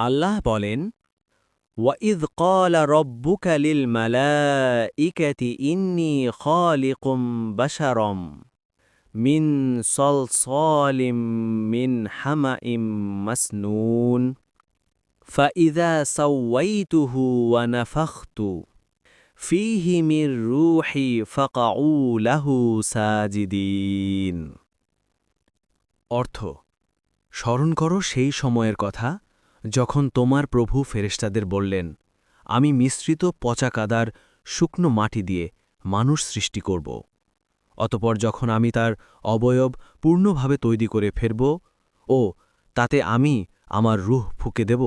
আল্লাহ বলেন وَإِذْ قَالَ رَبُّكَ لِلْمَلَائِكَةِ إِنِّي خَالِقٌ بَشَرًا مِنْ صَلْصَالٍ مِنْ حَمَإٍ مَسْنُونٍ فَإِذَا سَوَّيْتُهُ وَنَفَخْتُ فِيهِ مِنْ رُوحِي فَقَعُوا لَهُ سَاجِدِينَ অর্থ স্মরণ করো সেই সময়ের কথা যখন তোমার প্রভু ফেরেশতাদের বললেন, আমি মিশ্রিত পচা কাদার শুকনো মাটি দিয়ে মানুষ সৃষ্টি করব। অতপর যখন আমি তার অবয়ব পূর্ণভাবে তৈরি করে ফেরব ও তাতে আমি আমার রুহ ফুকে দেব,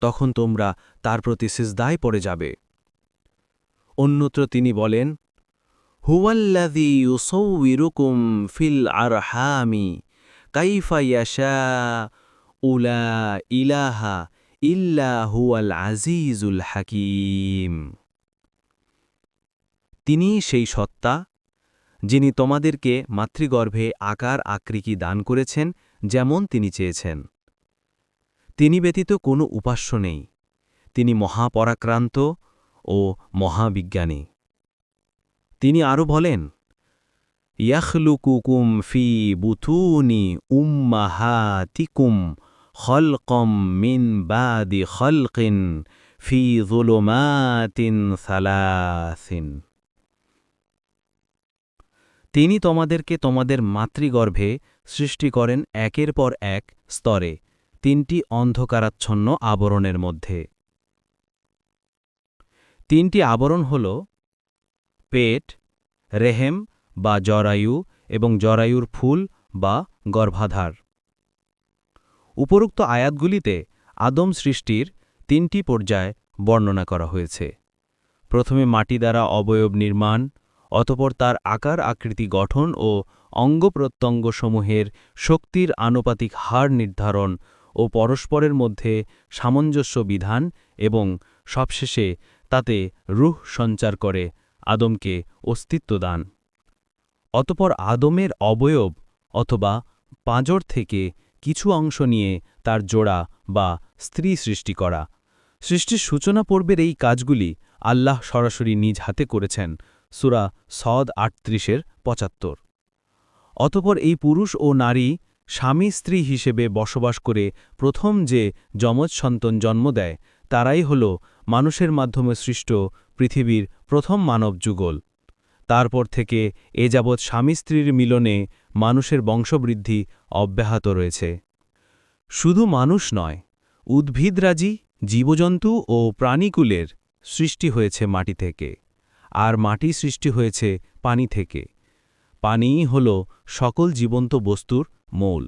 তখন তোমরা তার প্রতি সিজদায় পড়ে যাবে। অন্যত্র তিনি বলেন, হুয়াল্লাযী ইউসাউবিরুকুম ফিল আরহামি কাইফা ইয়াশা উলা ইলাহা ইল্লা হুয়াল আজিজুল হাকিম তিনি সেই সত্তা, যিনি তোমাদেরকে মাতৃগর্ভে আকার আকৃতি দান করেছেন যেমন তিনি চেয়েছেন। তিনি ব্যতীত কোনো উপাস্য নেই। তিনি মহাপরাক্রান্ত ও মহাবিজ্ঞানী। তিনি আরও বলেন, ইয়াখলুকুকুম ফি বুথুনি উম্মাহাতিকুম খলকম মিন বাদি খলকিন ফি জুলুমাতিন সালাসিন তিনি তোমাদেরকে তোমাদের মাতৃগর্ভে সৃষ্টি করেন একের পর এক স্তরে, তিনটি অন্ধকারাচ্ছন্ন আবরণের মধ্যে। তিনটি আবরণ হল পেট, রেহেম বা জরায়ু এবং জরায়ুর ফুল বা গর্ভাধার। উপরোক্ত আয়াতগুলিতে আদম সৃষ্টির তিনটি পর্যায় বর্ণনা করা হয়েছে। প্রথমে মাটি দ্বারা অবয়ব নির্মাণ, অতপর তার আকার আকৃতি গঠন ও অঙ্গপ্রত্যঙ্গসমূহের শক্তির আনুপাতিক হার নির্ধারণ ও পরস্পরের মধ্যে সামঞ্জস্য বিধান এবং সবশেষে তাতে রুহ সঞ্চার করে আদমকে অস্তিত্ব দান। অতপর আদমের অবয়ব অথবা পাঁজর থেকে কিছু অংশ নিয়ে তার জোড়া বা স্ত্রী সৃষ্টি করা। সৃষ্টির সূচনা পর্বের এই কাজগুলি আল্লাহ সরাসরি নিজ হাতে করেছেন, সুরা সদ আটত্রিশের পঁচাত্তর। অতপর এই পুরুষ ও নারী স্বামী স্ত্রী হিসেবে বসবাস করে প্রথম যে যমজ সন্তান জন্ম দেয়, তারাই হল মানুষের মাধ্যমে সৃষ্ট পৃথিবীর প্রথম মানব যুগল তারপর থেকে এ যাবৎ স্বামী স্ত্রীর মিলনে মানুষের বংশবৃদ্ধি অব্যাহত রয়েছে। শুধু মানুষ নয়, উদ্ভিদরাজি, জীবজন্তু ও প্রাণীকুলের সৃষ্টি হয়েছে মাটি থেকে, আর মাটি সৃষ্টি হয়েছে পানি থেকে। পানিই হল সকল জীবন্ত বস্তুর মূল।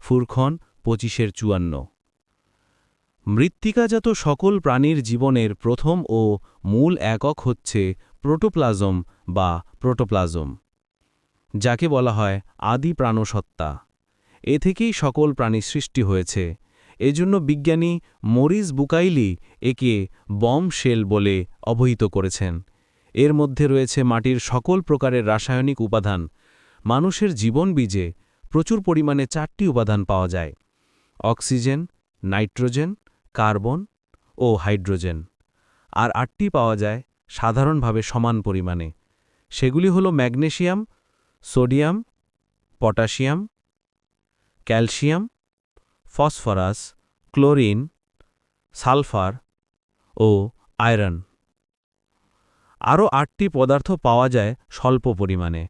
ফুরখন পঁচিশের চুয়ান্ন। মৃত্তিকাজাত সকল প্রাণীর জীবনের প্রথম ও মূল একক হচ্ছে প্রোটোপ্লাজম বা প্রোটোপ্লাজম, যাকে বলা হয় আদি প্রাণসত্তা এ থেকেই সকল প্রাণী সৃষ্টি হয়েছে। এজন্য বিজ্ঞানী মরিস বুকাইলি একে বম শেল বলে অবহিত করেছেন। এর মধ্যে রয়েছে মাটির সকল প্রকারের রাসায়নিক উপাদান। মানুষের জীবন বীজে প্রচুর পরিমাণে চারটি উপাদান পাওয়া যায়। অক্সিজেন, নাইট্রোজেন, কার্বন ও হাইড্রোজেন। আর আটটি পাওয়া যায় সাধারণভাবে সমান পরিমাণে। সেগুলি হল magnesium, sodium, potassium, calcium, phosphorus, chlorine, sulphur ও আয়রন। আরও আটটি পদার্থ পাওয়া যায় স্বল্প পরিমাণে।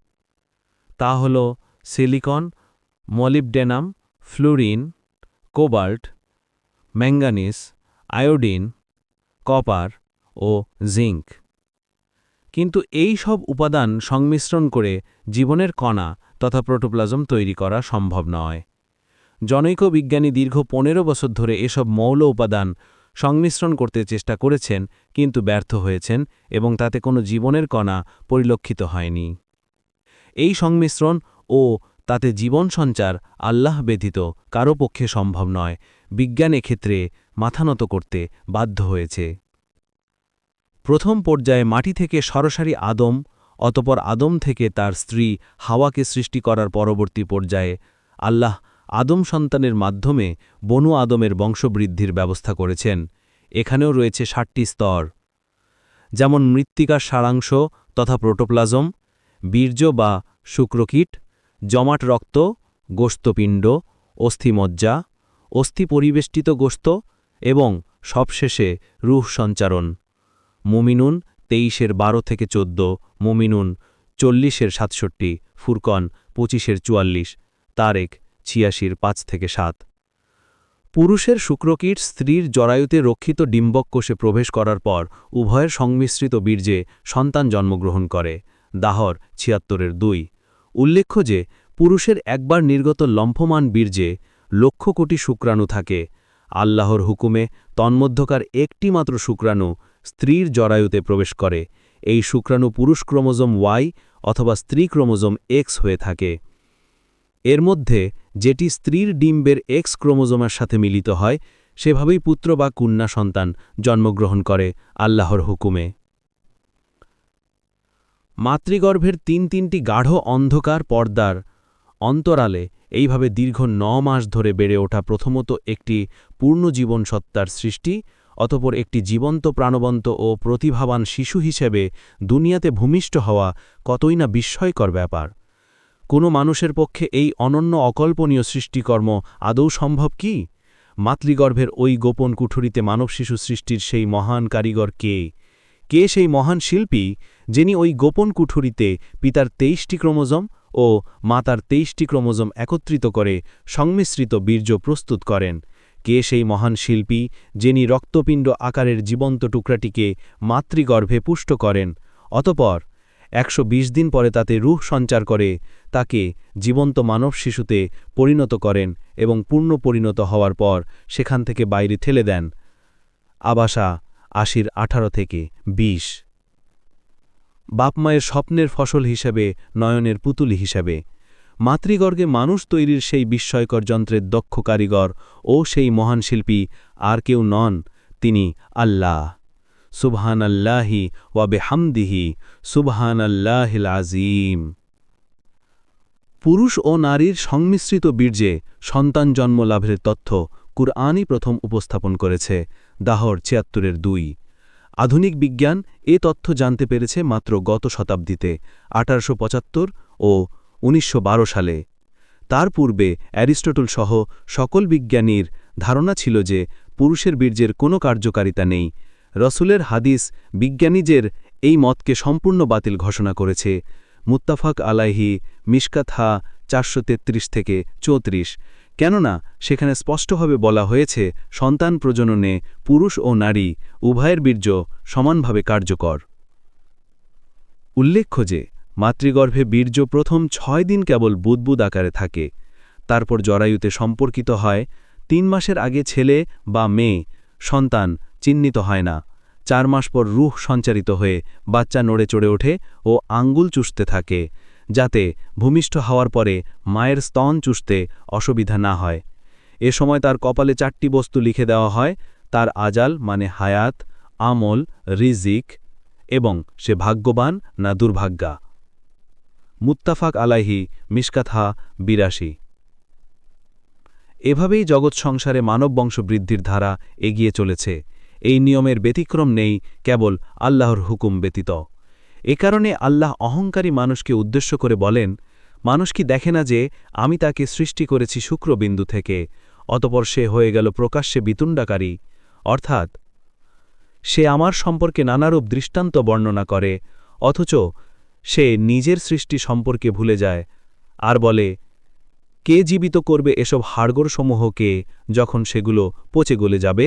তা হল silicon, molybdenum, fluorine, cobalt manganese iodine, copper ও জিঙ্ক কিন্তু এই সব উপাদান সংমিশ্রণ করে জীবনের কণা তথা প্রোটোপ্লাজম তৈরি করা সম্ভব নয়। জনৈক বিজ্ঞানী দীর্ঘ পনেরো বছর ধরে এসব মৌল উপাদান সংমিশ্রণ করতে চেষ্টা করেছেন, কিন্তু ব্যর্থ হয়েছেন এবং তাতে কোনো জীবনের কণা পরিলক্ষিত হয়নি। এই সংমিশ্রণ ও তাতে জীবন সঞ্চার আল্লাহ ব্যতীত কারও পক্ষে সম্ভব নয়। বিজ্ঞান এক্ষেত্রে মাথানত করতে বাধ্য হয়েছে। প্রথম পর্যায়ে মাটি থেকে সরাসরি আদম, অতপর আদম থেকে তার স্ত্রী হাওয়াকে সৃষ্টি করার পরবর্তী পর্যায়ে আল্লাহ আদম সন্তানের মাধ্যমে বনু আদমের বংশবৃদ্ধির ব্যবস্থা করেছেন। এখানেও রয়েছে ষাটটি স্তর। যেমন মৃত্তিকার সারাংশ তথা প্রোটোপ্লাজম, বীর্য বা শুক্রকীট, জমাট রক্ত গোস্তপিণ্ড অস্থিমজ্জা, অস্থি পরিবেষ্টিত গোস্ত এবং সবশেষে রুহ সঞ্চারণ। মুমিনুন তেইশের বারো থেকে চোদ্দ, মুমিনুন চল্লিশের সাতষট্টি, ফুরকন পঁচিশের চুয়াল্লিশ, তারেক ছিয়াশির পাঁচ থেকে সাত। পুরুষের শুক্রকীট স্ত্রীর জরায়ুতে রক্ষিত ডিম্বক কোষে প্রবেশ করার পর উভয়ের সংমিশ্রিত বীর্যে সন্তান জন্মগ্রহণ করে, দাহর ছিয়াত্তরের দুই। উল্লেখ্য যে, পুরুষের একবার নির্গত লম্ফমান বীর্যে লক্ষ কোটি শুক্রাণু থাকে, আল্লাহর হুকুমে তন্মধ্যকার একটিমাত্র শুক্রাণু স্ত্রীর জরায়ুতে প্রবেশ করে। এই শুক্রাণু পুরুষ ক্রোমোজোম ওয়াই অথবা স্ত্রী ক্রোমোজোম এক্স হয়ে থাকে। এর মধ্যে যেটি স্ত্রীর ডিম্বের এক্স ক্রোমোজোমের সাথে মিলিত হয়, সেভাবেই পুত্র বা কন্যা সন্তান জন্মগ্রহণ করে আল্লাহর হুকুমে। মাতৃগর্ভের তিন তিনটি গাঢ় অন্ধকার পর্দার অন্তরালে এইভাবে দীর্ঘ ন মাস ধরে বেড়ে ওঠা প্রথমত একটি পূর্ণজীবন সত্তার সৃষ্টি অতপর একটি জীবন্ত, প্রাণবন্ত ও প্রতিভাবান শিশু হিসেবে দুনিয়াতে ভূমিষ্ঠ হওয়া কতই না বিস্ময়কর ব্যাপার। কোনো মানুষের পক্ষে এই অনন্য অকল্পনীয় সৃষ্টিকর্ম আদৌ সম্ভব কি? মাতৃগর্ভের ওই গোপন কুঠুরিতে মানব শিশু সৃষ্টির সেই মহান কারিগর কে? কে সেই মহান শিল্পী যিনি ওই গোপন কুঠুরিতে পিতার তেইশটি ক্রোমোজম ও মাতার তেইশটি ক্রোমোজম একত্রিত করে সংমিশ্রিত বীর্য প্রস্তুত করেন? কে সেই মহান শিল্পী যিনি রক্তপিণ্ড আকারের জীবন্ত টুকরাটিকে মাতৃগর্ভে পুষ্ট করেন? অতপর একশো বিশ দিন পরে তাতে রুহ সঞ্চার করে, তাকে জীবন্ত মানব শিশুতে পরিণত করেন এবং পূর্ণ পরিণত হওয়ার পর সেখান থেকে বাইরে ঠেলে দেন। আবাসা আশির আঠারো থেকে ২০ বাপমায়ের স্বপ্নের ফসল হিসেবে, নয়নের পুতুলি হিসেবে মাতৃগর্গে মানুষ তৈরির সেই বিস্ময়কর যন্ত্রের দক্ষ কারিগর ও সেই মহান শিল্পী আর কেউ নন তিনি আল্লাহ। সুবহান আল্লাহি ওয়াবে হামদিহি সুবহান আল্লাহিল আজিম পুরুষ ও নারীর সংমিশ্রিত বীর্যে সন্তান জন্ম লাভের তথ্য কুরআনই প্রথম উপস্থাপন করেছে, দাহর ছিয়াত্তরের দুই। আধুনিক বিজ্ঞান এ তথ্য জানতে পেরেছে মাত্র গত শতাব্দীতে, আঠারোশো পঁচাত্তর ও উনিশশো বারো সালে। তার পূর্বে অ্যারিস্টটল সহ সকল বিজ্ঞানীর ধারণা ছিল যে পুরুষের বীর্যের কোনো কার্যকারিতা নেই। রসুলের হাদিস বিজ্ঞানীজের এই মতকে সম্পূর্ণ বাতিল ঘোষণা করেছে। মুত্তাফাক আলাইহি মিশকাথা চারশো থেকে চৌত্রিশ। কেননা সেখানে স্পষ্টভাবে বলা হয়েছে, সন্তান প্রজননে পুরুষ ও নারী উভয়ের বীর্য সমানভাবে কার্যকর। উল্লেখ্য যে মাতৃগর্ভে বীর্য প্রথম ছয় দিন কেবল বুদবুদ আকারে থাকে। তারপর জরায়ুতে সম্পর্কিত হয়, তিন মাসের আগে ছেলে বা মেয়ে, সন্তান চিহ্নিত হয় না। চার মাস পর রুহ সঞ্চারিত হয়ে বাচ্চা নড়ে চড়ে ওঠে ও আঙ্গুল চুষতে থাকে, যাতে ভূমিষ্ঠ হওয়ার পরে মায়ের স্তন চুষতে অসুবিধা না হয়। এ সময় তার কপালে চারটি বস্তু লিখে দেওয়া হয়, তার আজাল মানে হায়াত, আমল, রিজিক এবং সে ভাগ্যবান না দুর্ভাগ্যা। মুত্তাফাক আলাইহি মিসকাথা বিরাশি। এভাবেই জগৎ সংসারে মানব বংশ বৃদ্ধির ধারা এগিয়ে চলেছে। এই নিয়মের ব্যতিক্রম নেই কেবল আল্লাহর হুকুম ব্যতীত। এ কারণে আল্লাহ অহংকারী মানুষকে উদ্দেশ্য করে বলেন, মানুষ কি দেখে না যে আমি তাকে সৃষ্টি করেছি শুক্রবিন্দু থেকে, অতপর সে হয়ে গেল প্রকাশ্যে বিতুণ্ডাকারী, অর্থাৎ সে আমার সম্পর্কে নানারূপ দৃষ্টান্ত বর্ণনা করে, অথচ সে নিজের সৃষ্টি সম্পর্কে ভুলে যায় আর বলে, কে জীবিত করবে এসব হাড়গোড়সমূহকে যখন সেগুলো পচে গলে যাবে?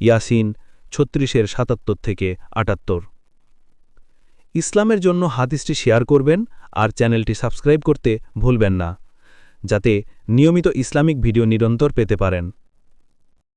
ইয়াসিন ছত্রিশের সাতাত্তর থেকে আটাত্তর। ইসলামের জন্য হাদিসটি শেয়ার করবেন আর চ্যানেলটি সাবস্ক্রাইব করতে ভুলবেন না, যাতে নিয়মিত ইসলামিক ভিডিও নিরন্তর পেতে পারেন।